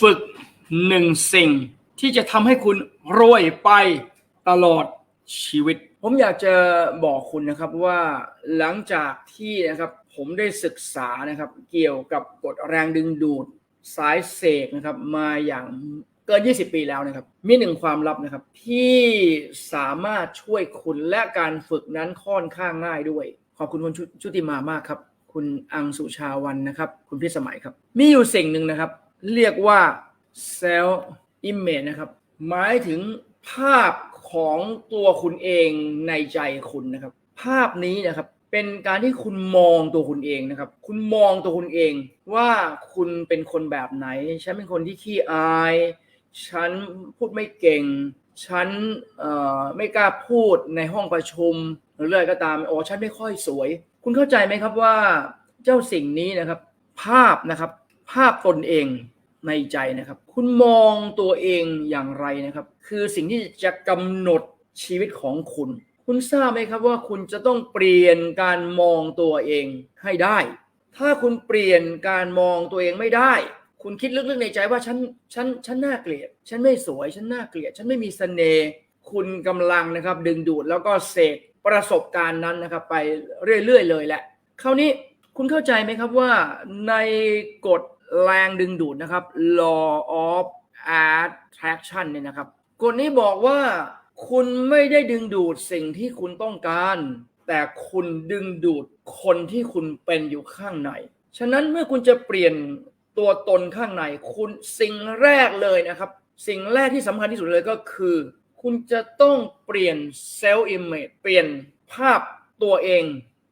ฝึกหนึ่งสิ่งที่จะทำให้คุณรวยไปตลอดชีวิต ผมอยากจะบอกคุณนะครับว่าหลังจากที่นะครับผมได้ศึกษานะครับเกี่ยวกับกฎแรงดึงดูดสายเสกนะครับมาอย่างเกิน 20 ปีแล้วนะครับมีหนึ่งความลับนะครับที่สามารถช่วยคุณและการฝึกนั้นค่อนข้างง่ายด้วย ขอบคุณคุณชุชุติมามากครับ คุณอังสุชาวันนะครับ คุณพิสมัยครับ มีอยู่สิ่งหนึ่งนะครับ เรียกว่า self image นะครับ หมายถึงภาพของตัวคุณเองในใจคุณนะครับ ภาพนี้นะครับเป็นการที่คุณมองตัวคุณเองนะครับ คุณมองตัวคุณเองว่าคุณเป็นคนแบบไหน ฉันเป็นคนที่ขี้อาย ฉันพูดไม่เก่ง ฉันไม่กล้าพูดในห้องประชุมหรืออะไรก็ตามโอ้ฉันไม่ค่อยสวย คุณเข้าใจไหมครับว่าเจ้าสิ่งนี้นะครับ ภาพนะครับ ภาพตนเอง ในใจนะครับ คุณมองตัวเองอย่างไรนะครับ คือสิ่งที่จะกำหนดชีวิตของคุณ คุณทราบไหมครับว่าคุณจะต้องเปลี่ยนการมองตัวเองให้ได้ ถ้าคุณเปลี่ยนการมองตัวเองไม่ได้ คุณคิดลึกๆในใจว่าฉันฉันฉันน่าเกลียด ฉันไม่สวย ฉันน่าเกลียด ฉันไม่มีเสน่ห์คุณกำลังนะครับ ดึงดูดแล้วก็เสกประสบการณ์นั้นนะครับ ไปเรื่อยๆเลยแหละคราวนี้คุณเข้าใจไหมครับว่าในกฎ แรงดึงดูดนะครับ law of attraction เนี่ยนะครับกฎนี้บอกว่าคุณไม่ได้ดึงดูดสิ่งที่คุณต้องการ แต่คุณดึงดูดคนที่คุณเป็นอยู่ข้างใน ฉะนั้นเมื่อคุณจะเปลี่ยนตัวตนข้างใน คุณสิ่งแรกเลยนะครับ สิ่งแรกที่สำคัญที่สุดเลยก็คือ คุณจะต้องเปลี่ยนเซลล์อิมเมจเปลี่ยนภาพตัวเอง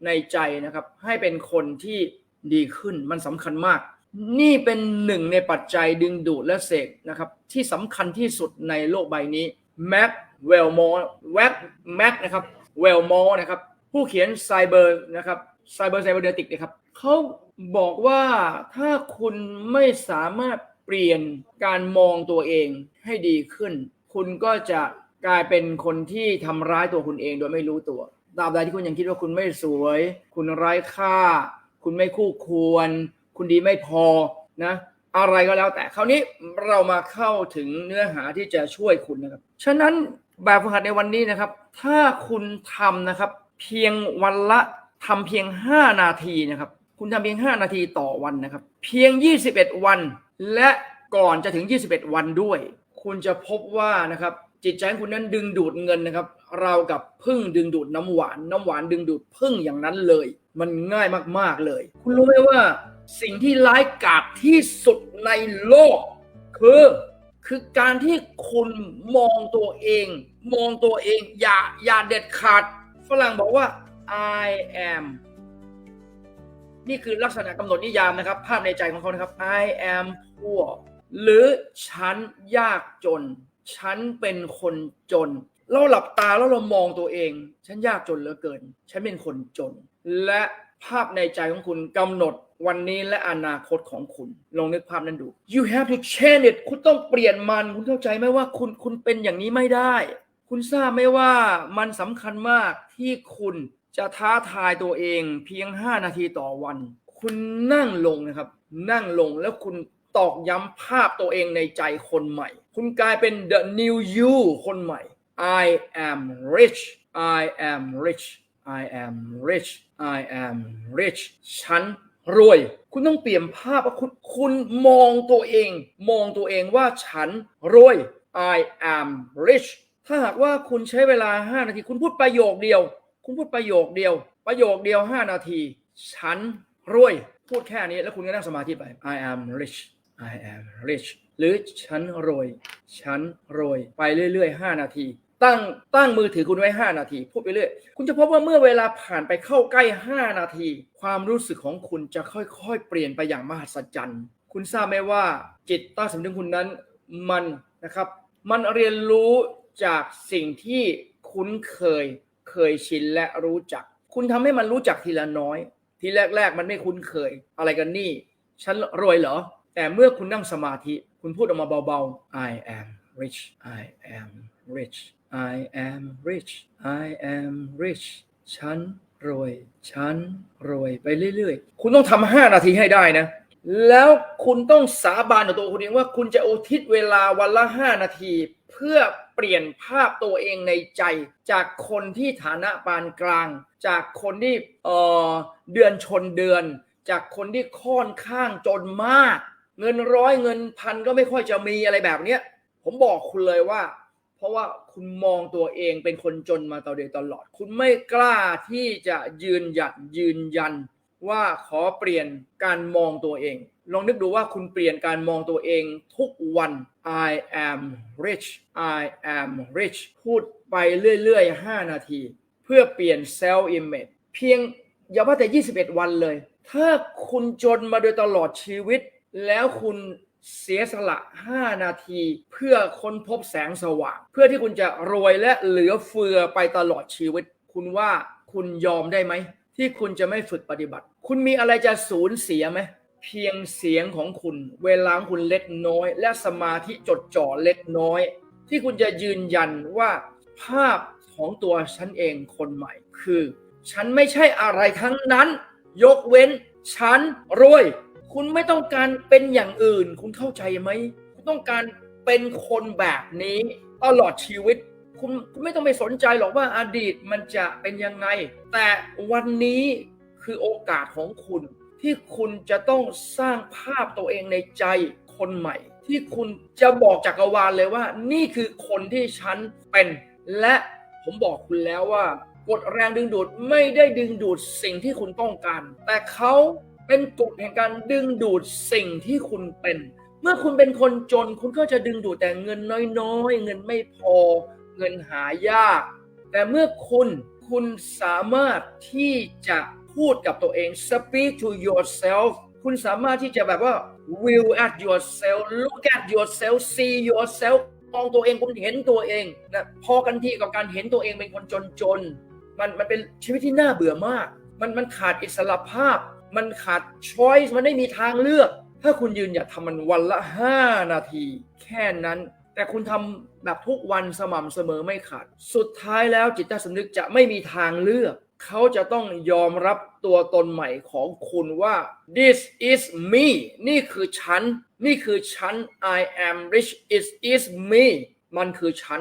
ในใจนะครับ ให้เป็นคนที่ดีขึ้นมันสำคัญมาก นี่เป็นหนึ่งในปัจจัยดึงดูดและเสกนะครับ ที่สำคัญที่สุดในโลกใบนี้แม็กเวลมอร์แว็กแม็กนะครับเวลมอร์นะครับ ผู้เขียนไซเบอร์นะครับไซเบอร์ไซเบอร์เดติกนะครับเขาบอกว่าถ้าคุณไม่สามารถเปลี่ยนการมองตัวเองให้ดีขึ้น คุณก็จะกลายเป็นคนที่ทำร้ายตัวคุณเองโดยไม่รู้ตัวตราบใดที่คุณยังคิดว่าคุณไม่สวย คุณไร้ค่า คุณไม่คู่ควร คุณดีไม่พอนะอะไรก็แล้วแต่คราวนี้เรามาเข้าถึงเนื้อหาที่จะช่วยคุณนะครับ ฉะนั้นแบบฝึกหัดในวันนี้นะครับ ถ้าคุณทำนะครับ เพียงวันละทำเพียง 5 นาทีนะครับ คุณทำเพียง 5 นาทีต่อวันนะครับ เพียง 21 วัน และก่อนจะถึง 21 วันด้วย คุณจะพบว่านะครับจิตใจของคุณนั้นดึงดูดเงินนะครับ เรากับพึ่งดึงดูดน้ำหวาน น้ำหวานดึงดูดพึ่งอย่างนั้นเลย มันง่ายมากๆเลย คุณรู้ไหมว่า สิ่งที่ร้ายกาจที่สุดในโลก คือคือการที่คุณมองตัวเอง มองตัวเองอย่าอย่าเด็ดขาดฝรั่งบอกว่า I am นี่คือลักษณะกำหนดนิยามนะครับ ภาพในใจของเขานะครับ I am poor หรือฉันยากจน ฉันเป็นคนจน เราหลับตาแล้วเรามองตัวเอง ฉันยากจนเหลือเกิน ฉันเป็นคนจน และ ภาพในใจของคุณกำหนดวันนี้และอนาคตของคุณ ลองนึกภาพนั้นดู you have to change it คุณต้องเปลี่ยนมัน คุณเข้าใจไหมว่าคุณคุณเป็นอย่างนี้ไม่ได้ คุณทราบไหมว่ามันสำคัญมากที่คุณจะท้าทายตัวเองเพียง 5 นาทีต่อวัน คุณนั่งลงนะครับ นั่งลงแล้วคุณตอกย้ำภาพตัวเองในใจคนใหม่ คุณกลายเป็น the new you คนใหม่ I am rich I am rich I am rich I am rich ฉันรวย คุณต้องเปลี่ยนภาพว่าคุณคุณมองตัวเอง มองตัวเองว่าฉันรวย I am rich ถ้าหากว่าคุณใช้เวลา 5 นาที คุณพูดประโยคเดียว คุณพูดประโยคเดียว ประโยคเดียว 5 นาที ฉันรวย พูดแค่นี้แล้วคุณก็นั่งสมาธิไป I am rich I am rich หรือฉันรวย ฉันรวย ไปเรื่อยๆ 5 นาที ตั้งตั้งมือถือคุณไว้ 5 นาที พูดไปเรื่อยคุณจะพบว่าเมื่อเวลาผ่านไปเข้าใกล้ 5 นาที ความรู้สึกของคุณจะค่อยๆ เปลี่ยนไปอย่างมหัศจรรย์ คุณทราบไหมว่าจิตใต้สำนึกคุณนั้นมันนะครับ มันเรียนรู้จากสิ่งที่คุ้นเคยเคยชินและรู้จัก คุณทำให้มันรู้จักทีละน้อย ทีแรก ๆ มันไม่คุ้นเคย อะไรกันนี่ ฉันรวยเหรอ แต่เมื่อคุณนั่งสมาธิ คุณพูดออกมาเบาๆ I am rich I am rich I am rich I am rich ฉันรวย ฉันรวยไปเรื่อยๆ คุณต้องทำห้านาทีให้ได้นะ แล้วคุณต้องสาบานตัวคุณเองว่าคุณจะอุทิศเวลาวันละ5นาที เพื่อเปลี่ยนภาพตัวเองในใจ จากคนที่ฐานะปานกลาง จากคนที่เอ่อเดือนชนเดือน จากคนที่ค่อนข้างจนมาก เงินร้อยเงินพันก็ไม่ค่อยจะมีอะไรแบบเนี้ยผมบอกคุณเลยว่า เพราะว่าคุณมองตัวเองเป็นคนจนมาตลอดตลอด คุณไม่กล้าที่จะยืนหยัดยืนยันว่าขอเปลี่ยนการมองตัวเอง ลองนึกดูว่าคุณเปลี่ยนการมองตัวเองทุกวัน I am rich I am rich พูดไปเรื่อยๆ 5 นาที เพื่อเปลี่ยน self image เพียงอย่าว่าแต่ 21 วันเลย ถ้าคุณจนมาโดยตลอดชีวิต แล้วคุณ เสียสละ 5 นาที เพื่อค้นพบแสงสว่าง เพื่อที่คุณจะรวยและเหลือเฟือไปตลอดชีวิต คุณว่าคุณยอมได้ไหม ที่คุณจะไม่ฝึกปฏิบัติ คุณมีอะไรจะสูญเสียไหม เพียงเสียงของคุณ เวลาคุณเล็กน้อย และสมาธิจดจ่อเล็กน้อย ที่คุณจะยืนยันว่าภาพของตัวฉันเองคนใหม่ คือ ฉันไม่ใช่อะไรทั้งนั้น ยกเว้น ฉันรวย คุณไม่ต้องการเป็นอย่างอื่น คุณเข้าใจไหมคุณต้องการเป็นคนแบบนี้ตลอดชีวิต คุณคุณไม่ต้องไปสนใจหรอกว่าอดีตมันจะเป็นยังไง แต่วันนี้คือโอกาสของคุณ ที่คุณจะต้องสร้างภาพตัวเองในใจคนใหม่ ที่คุณจะบอกจักรวาลเลยว่า นี่คือคนที่ฉันเป็น และผมบอกคุณแล้วว่ากฎแรงดึงดูดไม่ได้ดึงดูดสิ่งที่คุณต้องการ แต่เขา เป็นกฎแห่งการดึงดูดสิ่งที่คุณเป็น เมื่อคุณเป็นคนจน คุณก็จะดึงดูดแต่เงินน้อยๆ เงินไม่พอ เงินหายาก แต่เมื่อคุณคุณสามารถที่จะพูดกับตัวเอง speak to yourself คุณสามารถที่จะแบบว่า will at yourself look at yourself see yourself มองตัวเองคุณเห็นตัวเองนะพอกันที่กับการเห็นตัวเองเป็นคนจนๆมันมันเป็นชีวิตที่น่าเบื่อมาก มันมันขาดอิสระภาพ มันขาด choice มันไม่มีทางเลือก ถ้าคุณยืนหยัดทำมันวันละ 5 นาที แค่นั้น แต่คุณทำแบบทุกวันสม่ำเสมอไม่ขาด สุดท้ายแล้วจิตใต้สำนึกจะไม่มีทางเลือก เขาจะต้องยอมรับตัวตนใหม่ของคุณว่า this is me นี่คือฉัน นี่คือฉัน I am rich it is me มันคือฉัน